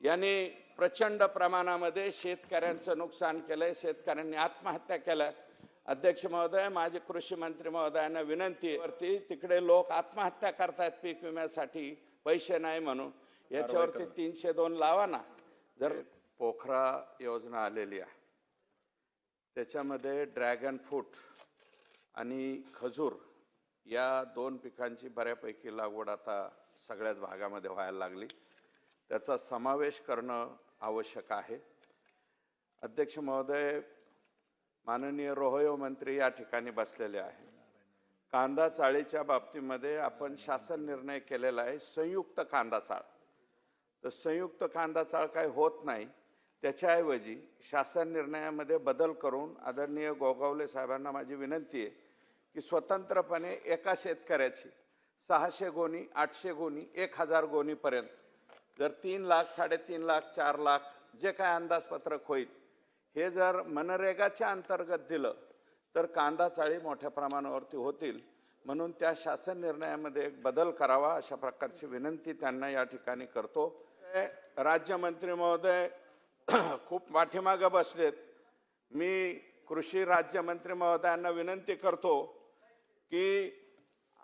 यांनी प्रचंड प्रमाणामध्ये शेतकऱ्यांचं नुकसान केलंय शेतकऱ्यांनी आत्महत्या केल्या. अध्यक्ष महोदय माझे कृषी मंत्री महोदयांना विनंती आहे वरती तिकडे लोक आत्महत्या करतायत पीक विम्यासाठी पैसे नाही म्हणून. याच्यावरती तीनशे दोन लावा ना. जर पोखरा योजना आलेली आहे. त्याच्यामध्ये ड्रॅगन फ्रूट आणि खजूर या दोन पिकांची बऱ्यापैकी लागवड आता सगळ्याच भागामध्ये व्हायला लागली. त्याचा समावेश करणं आवश्यक आहे. अध्यक्ष महोदय माननीय रोहयो मंत्री या ठिकाणी बसलेले आहे कांदा चाळीच्या बाबतीमध्ये आपण शासन निर्णय केलेला आहे संयुक्त कांदा चाळ. तर संयुक्त कांदा चाळ काय होत नाही त्याच्याऐवजी शासन निर्णयामध्ये बदल करून आदरणीय गोगावले साहेबांना माझी विनंती आहे की स्वतंत्रपणे एका शेतकऱ्याची सहाशे गोणी आठशे गोणी एक हजार गोणीपर्यंत जर तीन लाख साडेतीन लाख चार लाख जे काय अंदाजपत्रक होईल हे जर मनरेगाच्या अंतर्गत दिलं तर कांदा चाळी मोठ्या प्रमाणावरती होतील. म्हणून त्या शासन निर्णयामध्ये एक बदल करावा अशा प्रकारची विनंती त्यांना या ठिकाणी करतो. राज्यमंत्री महोदय खूप पाठीमागं बसलेत. मी कृषी राज्यमंत्री महोदयांना विनंती करतो की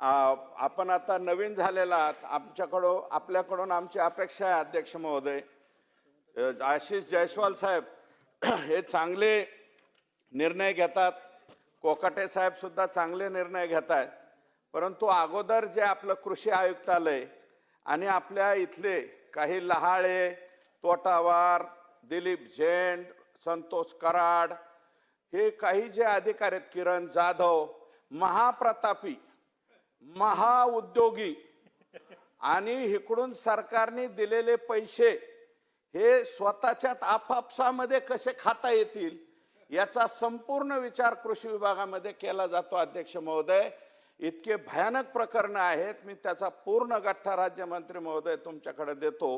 आपण आता नवीन झालेला आहात. आमच्याकडं आपल्याकडून आमची अपेक्षा आहे अध्यक्ष महोदय. आशिष जयस्वाल साहेब हे चांगले निर्णय घेतात. कोकाटे साहेब सुद्धा चांगले निर्णय घेत आहेत परंतु अगोदर जे आपलं कृषी आयुक्तालय आणि आपल्या इथले काही लहाळे तोटावार दिलीप झेंड संतोष कराड हे काही जे अधिकारी आहेत किरण जाधव महाप्रतापी महाउद्योगी. आणि इकडून सरकारने दिलेले पैसे हे स्वतःच्यात आपापसामध्ये कसे खाता येतील याचा संपूर्ण विचार कृषी विभागामध्ये केला जातो अध्यक्ष महोदय. इतके भयानक प्रकरणं आहेत मी त्याचा पूर्ण गठ्ठा राज्यमंत्री महोदय तुमच्याकडे देतो.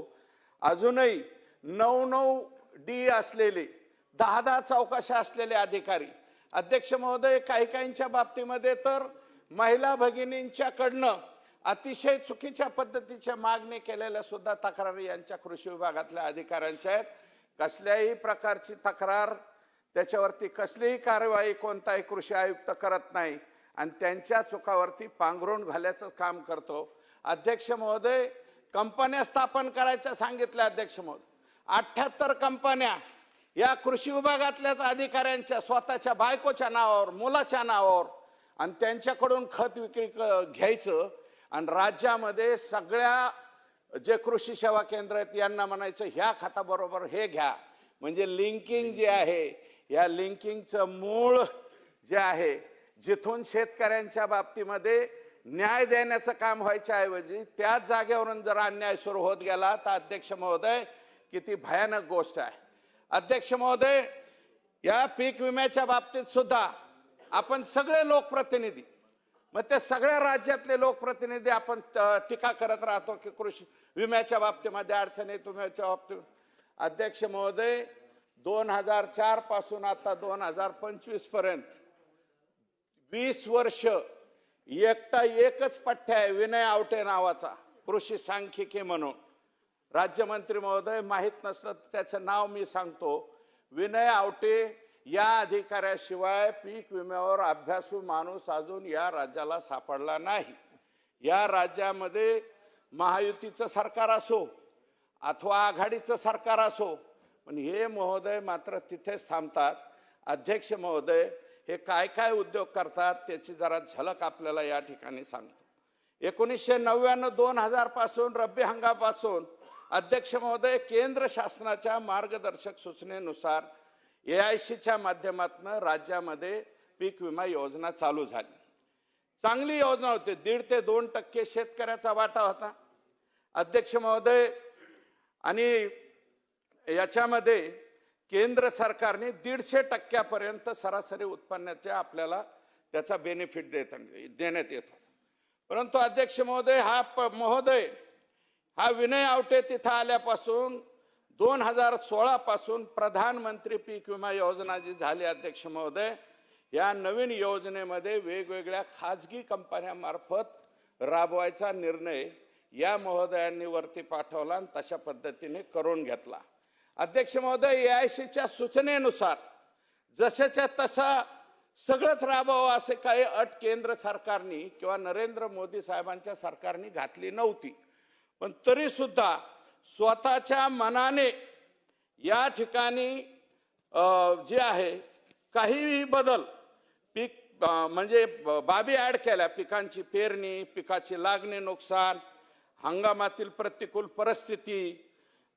अजूनही नऊ नऊ डी असलेले दहा दहा चौकशा असलेले अधिकारी. अध्यक्ष महोदय काही काहींच्या बाबतीमध्ये तर महिला भगिनींच्याकडनं अतिशय चुकीच्या पद्धतीच्या मागणी केलेल्या सुद्धा तक्रारी यांच्या कृषी विभागातल्या अधिकाऱ्यांच्या आहेत. कसल्याही प्रकारची तक्रार त्याच्यावरती कसलीही कारवाई कोणताही कृषी आयुक्त करत नाही. आणि त्यांच्या चुकावरती पांघरून घालायचं काम करतो. अध्यक्ष महोदय कंपन्या स्थापन करायच्या सांगितल्या अध्यक्ष महोदय. अठ्ठ्याहत्तर कंपन्या या कृषी विभागातल्याच अधिकाऱ्यांच्या स्वतःच्या बायकोच्या नावावर मुलाच्या नावावर आणि त्यांच्याकडून खत विक्री घ्यायचं. आणि राज्यामध्ये सगळ्या जे कृषी सेवा केंद्र आहेत यांना म्हणायचं ह्या खताबरोबर हे घ्या. म्हणजे लिंकिंग जे आहे या लिंकिंगचं मूळ जे आहे जिथून शेतकऱ्यांच्या बाबतीमध्ये न्याय देण्याचं काम व्हायच्या ऐवजी त्याच जागेवरून जर अन्याय सुरू होत गेला तर अध्यक्ष महोदय किती भयानक गोष्ट आहे. अध्यक्ष महोदय या पीक विम्याच्या बाबतीत सुद्धा आपण सगळे लोकप्रतिनिधी. मग त्या सगळ्या राज्यातले लोकप्रतिनिधी आपण टीका करत राहतो की कृषी विम्याच्या बाबतीमध्ये अडचण येत विम्याच्या बाबतीत. अध्यक्ष महोदय दोन हजार चारपासून आता दोन हजार पंचवीसपर्यंत वीस वर्ष एकटा एकच पठ्ठ्या आहे विनय आवटे नावाचा कृषी सांख्यिकी म्हणून. राज्यमंत्री महोदय माहीत नसलं त्याचं नाव मी सांगतो. विनय आवटे या अधिकाऱ्याशिवाय पीक विम्यावर अभ्यासू माणूस अजून या राज्याला सापडला नाही. या राज्यामध्ये महायुतीचं सरकार असो अथवा आघाडीचं सरकार असो पण हे महोदय मात्र तिथेच थांबतात. अध्यक्ष महोदय हे काय काय उद्योग करतात त्याची जरा झलक आपल्याला या ठिकाणी सांगतो. एकोणीसशे नव्याण्णव दोन हजारपासून रब्बी हंगापासून अध्यक्ष महोदय केंद्र शासनाच्या मार्गदर्शक सूचनेनुसार ए आय सीच्या माध्यमातून राज्यामध्ये पीक विमा योजना चालू झाली. चांगली योजना होती. दीड ते दोन टक्के शेतकऱ्याचा वाटा होता. अध्यक्ष महोदय आणि याच्यामध्ये केंद्र सरकारने दीडशे टक्क्यापर्यंत सरासरी उत्पन्नाचे आपल्याला त्याचा बेनिफिट देत देण्यात येतो परंतु अध्यक्ष महोदय हा प- महोदय हा विनय आवटे तिथं आल्यापासून दोन हजार सोळा पासून प्रधानमंत्री पीक विमा योजना जी झाली अध्यक्ष महोदय या नवीन योजनेमध्ये वेगवेगळ्या खाजगी कंपन्यामार्फत राबवायचा निर्णय या महोदयांनी वरती पाठवला आणि तशा पद्धतीने करून घेतला. अध्यक्ष महोदय ए आय सीच्या सूचनेनुसार जशाच्या तसा सगळंच राबावं असे काही अट केंद्र सरकारने किंवा नरेंद्र मोदी साहेबांच्या सरकारने घातली नव्हती. पण तरीसुद्धा स्वतःच्या मनाने या ठिकाणी जे आहे काहीही बदल पीक म्हणजे ब- बाबी ॲड केल्या पिकांची पेरणी पिकाची लागणी नुकसान हंगामातील प्रतिकूल परिस्थिती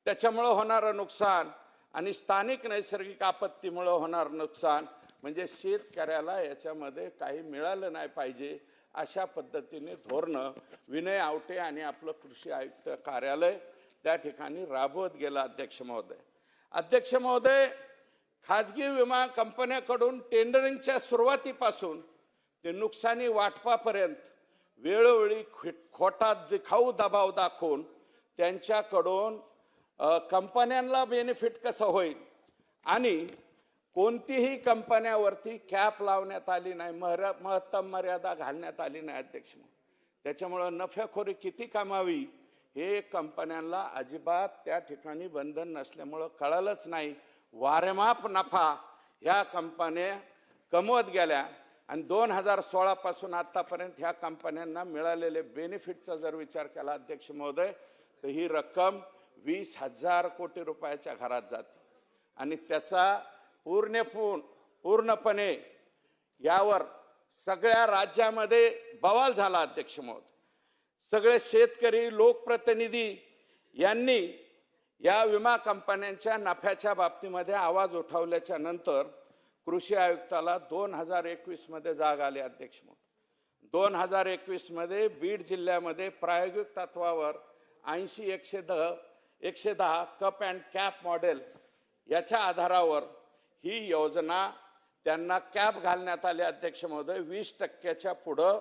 त्याच्यामुळं होणारं नुकसान आणि स्थानिक नैसर्गिक आपत्तीमुळं होणारं नुकसान म्हणजे शेतकऱ्याला याच्यामध्ये काही मिळालं नाही पाहिजे अशा पद्धतीने धोरणं विनय आवटे आणि आपलं कृषी आयुक्त कार्यालय त्या ठिकाणी राबवत गेलं अध्यक्ष महोदय. अध्यक्ष महोदय खाजगी विमा कंपन्याकडून टेंडरिंगच्या सुरुवातीपासून ते नुकसानी वाटपापर्यंत वेळोवेळी खोटा दिखाऊ दबाव दाखवून त्यांच्याकडून कंपन्यांना बेनिफिट कसं होईल आणि कोणतीही कंपन्यावरती कॅप लावण्यात आली नाही मर्या महत्तम मर्यादा घालण्यात आली नाही अध्यक्ष त्याच्यामुळं नफ्याखोरी किती कमावी हे कंपन्यांना अजिबात त्या ठिकाणी बंधन नसल्यामुळं कळलंच नाही. वारेमाप नफा ह्या कंपन्या कमवत गेल्या आणि दोन हजार सोळापासून आत्तापर्यंत ह्या कंपन्यांना मिळालेले बेनिफिटचा जर विचार केला अध्यक्ष महोदय तर ही रक्कम वीस हजार कोटी रुपयाच्या घरात जाते. आणि त्याचा पूर्णपूर्ण पूर्णपणे यावर सगळ्या राज्यामध्ये बवाल झाला अध्यक्ष महोदय. सगळे शेतकरी लोकप्रतिनिधी यांनी या विमा कंपन्यांच्या नफ्याच्या बाबतीमध्ये आवाज उठवल्याच्या नंतर कृषी आयुक्ताला दोन हजार एकवीसमध्ये जाग आली अध्यक्ष म्हणून. दोन हजार एकवीसमध्ये बीड जिल्ह्यामध्ये प्रायोगिक तत्वावर ऐंशी एकशे दह एकशे दहा कप अँड कॅप मॉडेल याच्या आधारावर ही योजना त्यांना कॅप घालण्यात आली अध्यक्ष महोदय. वीस टक्क्याच्या पुढं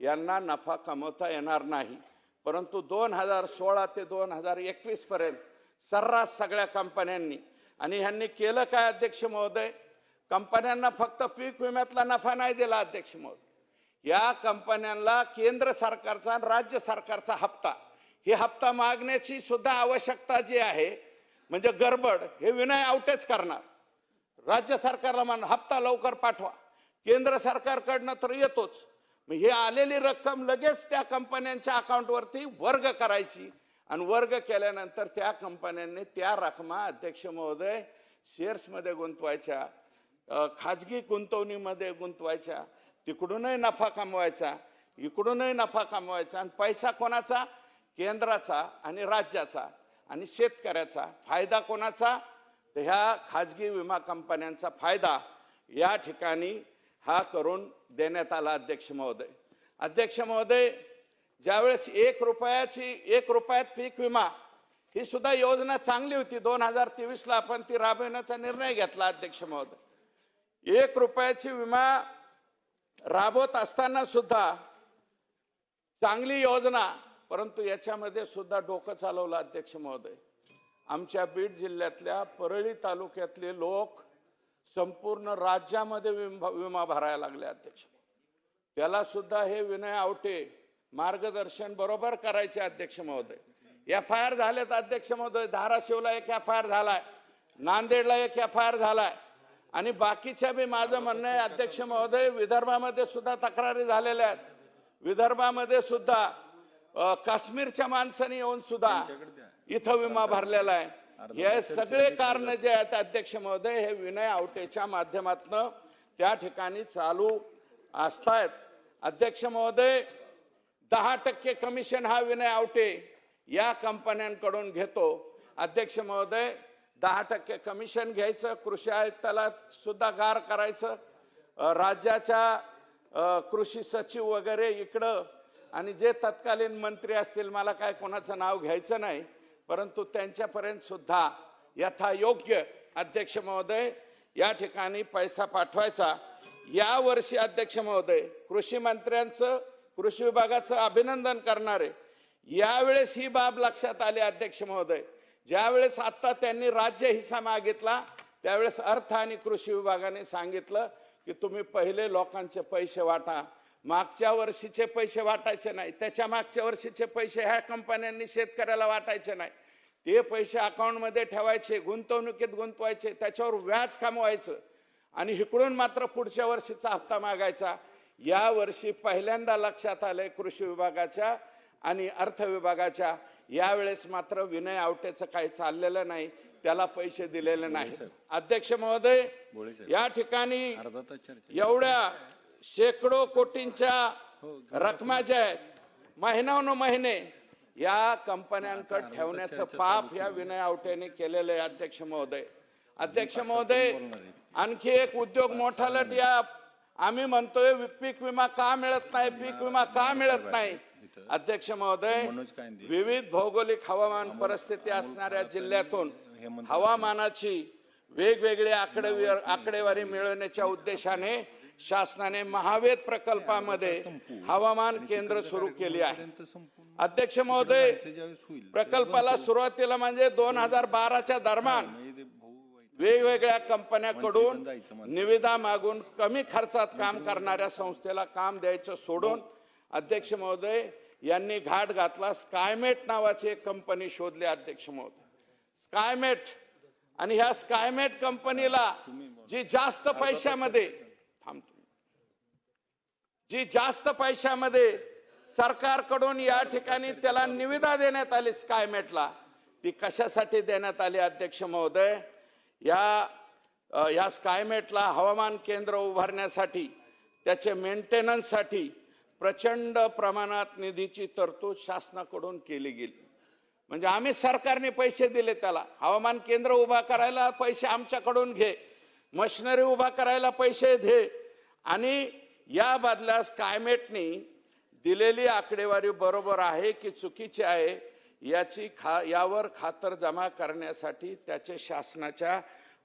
यांना नफा कमवता येणार नाही. परंतु दोन हजार सोळा ते दोन हजार एकवीसपर्यंत सर्रास सगळ्या कंपन्यांनी आणि ह्यांनी केलं काय अध्यक्ष महोदय? कंपन्यांना फक्त पीक विम्यातला नफा नाही दिला अध्यक्ष महोदय. या कंपन्यांना केंद्र सरकारचा आणि राज्य सरकारचा हप्ता. हे हप्ता मागण्याची सुद्धा आवश्यकता जी आहे म्हणजे गडबड हे विनय आउटेच करणार. राज्य सरकारला मान हप्ता लवकर पाठवा. केंद्र सरकारकडनं तर येतोच. मग हे आलेली रक्कम लगेच त्या कंपन्यांच्या अकाउंटवरती वर्ग करायची. आणि वर्ग केल्यानंतर त्या कंपन्यांनी त्या रकमा अध्यक्ष महोदय शेअर्समध्ये गुंतवायच्या खाजगी गुंतवणीमध्ये गुंतवायच्या तिकडूनही नफा कमवायचा इकडूनही नफा कमवायचा आणि पैसा कोणाचा? केंद्राचा आणि राज्याचा आणि शेतकऱ्याचा. फायदा कोणाचा? तर ह्या खाजगी विमा कंपन्यांचा फायदा या ठिकाणी हा करून देण्यात आला अध्यक्ष महोदय. अध्यक्ष महोदय ज्यावेळेस एक रुपयाची एक रुपयात पीक विमा ही सुद्धा योजना चांगली होती. दोन हजार तेवीसला आपण ती राबविण्याचा निर्णय घेतला अध्यक्ष महोदय. एक रुपयाची विमा राबवत असताना सुद्धा चांगली योजना परंतु याच्यामध्ये सुद्धा डोकं चालवलं अध्यक्ष महोदय. आमच्या बीड जिल्ह्यातल्या परळी तालुक्यातले लोक संपूर्ण राज्यामध्ये विमा विमा भरायला लागले अध्यक्ष. त्याला सुद्धा हे विनय आवटे मार्गदर्शन बरोबर करायचे अध्यक्ष महोदय. एफ आय आर झालेत अध्यक्ष महोदय. धाराशिवला एक एफ आय आर झालाय. नांदेडला एक एफ आय आर झालाय. आणि बाकीच्या बी माझं म्हणणं आहे अध्यक्ष महोदय विदर्भामध्ये सुद्धा तक्रारी झालेल्या आहेत. विदर्भामध्ये सुद्धा काश्मीरच्या माणसाने येऊन सुद्धा इथं विमा भरलेला आहे. हे सगळे कारण जे आहेत अध्यक्ष महोदय हे विनय आवटेच्या माध्यमातून त्या ठिकाणी चालू असतायत. अध्यक्ष महोदय दहा टक्के कमिशन हा विनय आवटे या कंपन्यांकडून घेतो. अध्यक्ष महोदय दहा टक्के कमिशन घ्यायचं कृषी आयुक्ताला सुद्धा गार करायचं राज्याच्या कृषी सचिव वगैरे इकडं आणि जे तत्कालीन मंत्री असतील मला काय कोणाचं नाव घ्यायचं नाही परंतु त्यांच्यापर्यंत सुद्धा यथायोग्य अध्यक्ष महोदय या ठिकाणी पैसा पाठवायचा. या वर्षी अध्यक्ष महोदय कृषी मंत्र्यांचं कृषी विभागाचं अभिनंदन करणारे. यावेळेस ही बाब लक्षात आली अध्यक्ष महोदय. ज्यावेळेस आता त्यांनी राज्य हिस्सा मागितला त्यावेळेस अर्थ आणि कृषी विभागाने सांगितलं की तुम्ही पहिले लोकांचे पैसे वाटा मागच्या वर्षीचे पैसे वाटायचे नाही. त्याच्या मागच्या वर्षीचे पैसे ह्या कंपन्यांनी शेतकऱ्याला वाटायचे नाही. ते पैसे अकाउंटमध्ये ठेवायचे गुंतवणुकीत गुंतवायचे त्याच्यावर व्याज कमवायचं आणि इकडून मात्र पुढच्या वर्षीचा हप्ता मागायचा. या वर्षी पहिल्यांदा लक्षात आलंय कृषी विभागाच्या आणि अर्थ विभागाच्या. यावेळेस मात्र विनय आवटेचं काही चाललेलं नाही. त्याला पैसे दिलेले नाही अध्यक्ष महोदय या ठिकाणी एवढ्या शेकडो कोटींच्या रकमा ज्या आहेत. महिन्यान महिने या कंपन्यांकडे ठेवण्याचं पाप या विनय आवटेने केलेलं आहे अध्यक्ष महोदय. अध्यक्ष महोदय आणखी एक उद्योग मोठा लट या. आम्ही म्हणतोय पीक विमा का मिळत नाही? पीक विमा का मिळत नाही अध्यक्ष महोदय. विविध भौगोलिक हवामान परिस्थिती असणाऱ्या जिल्ह्यातून हवामानाची वेगवेगळी आकडेवारी आकडेवारी मिळवण्याच्या उद्देशाने शासनाने महावेद प्रकल्पामध्ये हवामान केंद्र सुरू केले आहे. अध्यक्ष महोदय प्रकल्पाला सुरुवातीला म्हणजे दोन हजार बाराच्या दरम्यान म्हणजे. वेगवेगळ्या कंपन्याकडून म्हणतात. निविदा मागून कमी खर्चात काम करणाऱ्या संस्थेला काम द्यायचं सोडून अध्यक्ष महोदय यांनी घाट घातला. स्कायमेट नावाची एक कंपनी शोधली अध्यक्ष महोदय. स्कायमेट. आणि ह्या स्कायमेट कंपनीला जी जास्त पैशामध्ये थांबतो. जी जास्त पैशामध्ये सरकारकडून या ठिकाणी त्याला निविदा देण्यात आली स्कायमेटला ती कशासाठी देण्यात आली अध्यक्ष महोदय? या या स्कायमेटला हवामान केंद्र उभारण्यासाठी त्याचे मेंटेनन्ससाठी प्रचंड प्रमाणात निधीची तरतूद शासनाकडून केली गेली. म्हणजे आम्ही सरकारने पैसे दिले त्याला. हवामान केंद्र उभा करायला पैसे आमच्याकडून घे. मशिनरी उभा करायला पैसे दे. आणि या बदल्यास कायमेटनी दिलेली आकडेवारी बरोबर आहे की चुकीची आहे याची खा यावर खातर जमा करण्यासाठी त्याचे शासनाच्या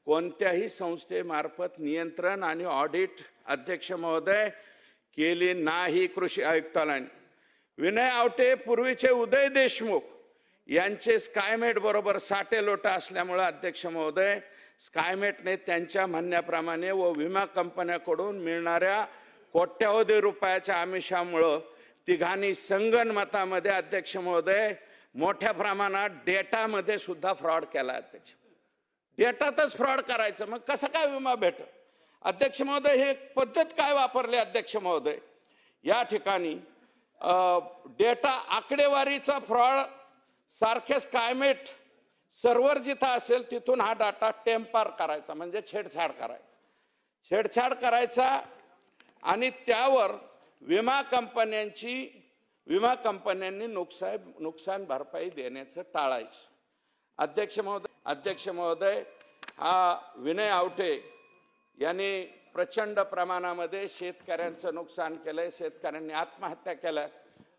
कोणत्याही संस्थेमार्फत नियंत्रण आणि ऑडिट अध्यक्ष महोदय केली नाही कृषी आयुक्तालयाने विनय आवटे पूर्वीचे उदय देशमुख यांचे स्कायमेट बरोबर साठे लोटा असल्यामुळे अध्यक्ष महोदय स्कायमेटने त्यांच्या म्हणण्याप्रमाणे व विमा कंपन्याकडून मिळणाऱ्या कोट्यावधी रुपयाच्या आमिषामुळं तिघांनी संगणमतामध्ये अध्यक्ष महोदय मोठ्या प्रमाणात डेटामध्ये सुद्धा फ्रॉड केला अध्यक्ष. डेटातच फ्रॉड करायचं मग कसं काय विमा भेट अध्यक्ष महोदय हे पद्धत काय वापरली अध्यक्ष महोदय? या ठिकाणी डेटा आकडेवारीचा फ्रॉड सारखेच कायमेट सर्व्हर जिथं असेल तिथून हा डाटा टेम्पार करायचा म्हणजे छेडछाड करायचा. छेडछाड करायचा आणि त्यावर विमा कंपन्यांची विमा कंपन्यांनी नुकसान नुकसान भरपाई देण्याचं टाळायचं. अध्यक्ष महोदय अध्यक्ष महोदय हा विनय आवटे यांनी प्रचंड प्रमाणामध्ये शेतकऱ्यांचं नुकसान केलंय शेतकऱ्यांनी आत्महत्या केल्या.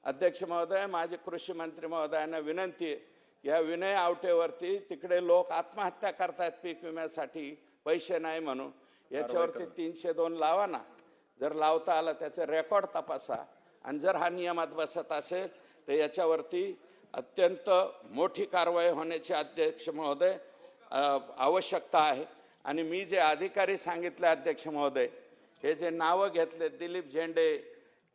अध्यक्ष महोदय माझे कृषी मंत्री महोदयांना विनंती आहे या विनय आवटेवरती तिकडे लोक आत्महत्या करतायत पीक विम्यासाठी पैसे नाही म्हणून. याच्यावरती तीनशे दोन लावा ना. जर लावता आला त्याचं रेकॉर्ड तपासा. आणि जर हा नियमात बसत असेल तर याच्यावरती अत्यंत मोठी कारवाई होण्याची अध्यक्ष महोदय आवश्यकता आहे. आणि मी जे अधिकारी सांगितले अध्यक्ष महोदय हे जे नावं घेतले दिलीप झेंडे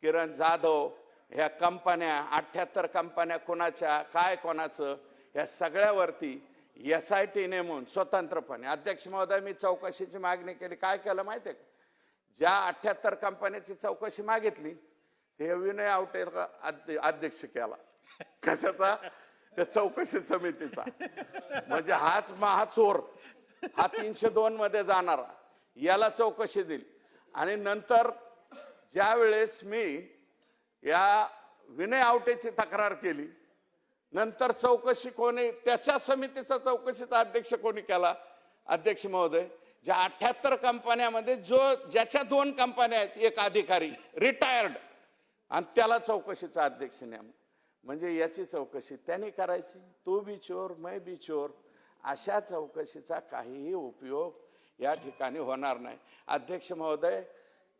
किरण जाधव ह्या कंपन्या अठ्ठ्याहत्तर कंपन्या कोणाच्या काय कोणाचं या सगळ्यावरती एस आय टी नेमून स्वतंत्रपणे अध्यक्ष महोदय मी चौकशीची मागणी केली. काय केलं माहिती आहे का? ज्या अठ्ठ्याहत्तर कंपन्याची चौकशी मागितली ते विनय आवटे अध्यक्ष केला. कशाचा? त्या चौकशी समितीचा. म्हणजे हाच महाचोर हा तीनशे दोन मध्ये जाणारा. याला चौकशी दिली. आणि नंतर ज्या वेळेस मी या विनय आवटेची तक्रार केली नंतर चौकशी कोणी त्याच्या समितीचा चौकशीचा अध्यक्ष कोणी केला? अध्यक्ष महोदय ज्या अठ्याहत्तर कंपन्यामध्ये जो ज्याच्या दोन कंपन्या आहेत एक अधिकारी रिटायर्ड आणि त्याला चौकशीचा अध्यक्ष नेम म्हणजे याची चौकशी त्यांनी करायची. तू बी चोर मै बी चोर अशा चौकशीचा काहीही उपयोग या ठिकाणी होणार नाही. अध्यक्ष महोदय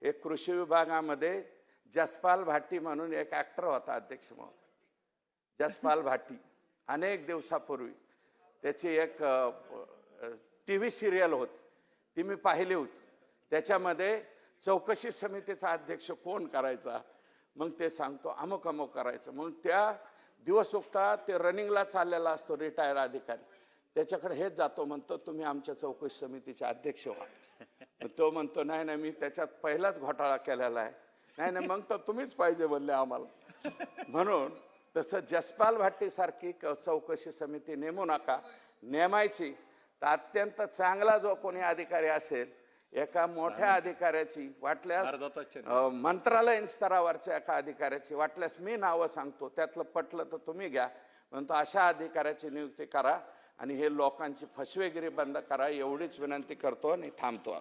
एक कृषी विभागामध्ये जसपाल भाटी म्हणून एक ॲक्टर होता अध्यक्ष महोदय. जसपाल भाटी अनेक दिवसापूर्वी. त्याची एक टी व्ही सिरियल होती. ती मी पाहिली होती. त्याच्यामध्ये चौकशी समितीचा अध्यक्ष कोण करायचा? मग ते सांगतो अमुक अमुक करायचं. मग त्या दिवस उगता ते रनिंगला चाललेला असतो रिटायर अधिकारी. त्याच्याकडे हेच जातो म्हणतो तुम्ही आमच्या चौकशी समितीचे अध्यक्ष व्हा. तो म्हणतो नाही नाही मी त्याच्यात पहिलाच घोटाळा केलेला आहे. नाही नाही मग तर तुम्हीच पाहिजे म्हणले आम्हाला. म्हणून तसं जसपाल भाट्टी सारखी चौकशी समिती नेमू नका. नेमायची. तर अत्यंत चांगला जो कोणी अधिकारी असेल एका मोठ्या अधिकाऱ्याची वाटल्यास मंत्रालयीन स्तरावरच्या एका अधिकाऱ्याची वाटल्यास मी नावं सांगतो. त्यातलं पटलं तर तुम्ही घ्या. म्हणतो अशा अधिकाऱ्याची नियुक्ती करा आणि हे लोकांची फसवेगिरी बंद करा एवढीच विनंती करतो आणि थांबतो